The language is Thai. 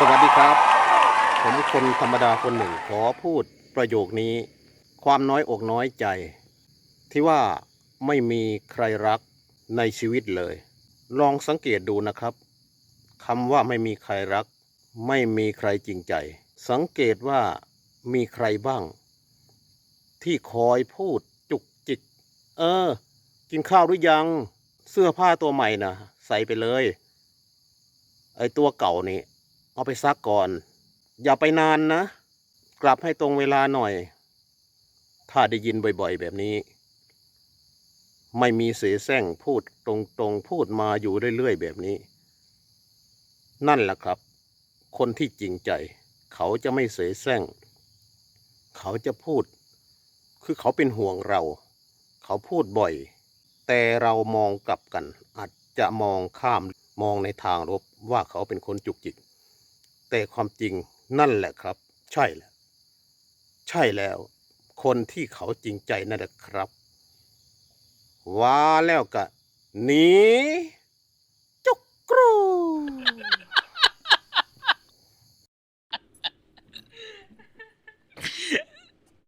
สวัสดีครับ ผมคนธรรมดาคนหนึ่งขอพูดประโยคนี้ ความน้อยอกน้อยใจ ที่ว่าไม่มีใครรักในชีวิตเลย ลองสังเกตดูนะครับคำว่าไม่มีใครรัก ไม่มีใครจริงใจ สังเกตว่ามีใครบ้าง ที่คอยพูดจุกจิก เออ กินข้าวหรือยัง เสื้อผ้าตัวใหม่นะใส่ไปเลย ไอตัวเก่านี่ เอาไปซักก่อน อย่าไปนานนะ กลับให้ตรงเวลาหน่อย ถ้าได้ยินบ่อยๆ แบบนี้ ไม่มีเสแสร้งพูดตรงๆ พูดมาอยู่เรื่อยๆ แบบนี้ นั่นแหละครับ คนที่จริงใจ เขาจะไม่เสแสร้ง เขาจะพูด คือเขาเป็นห่วงเรา เขาพูดบ่อย แต่เรามองกลับกัน อาจจะมองข้ามมองในทางลบว่าเขาเป็นคนจุกจิก แต่ความจริงนั่นแหละครับ ใช่แหละใช่แล้ว คนที่เขาจริงใจนั่นแหละครับว่าแล้วกะหนีจุกกรู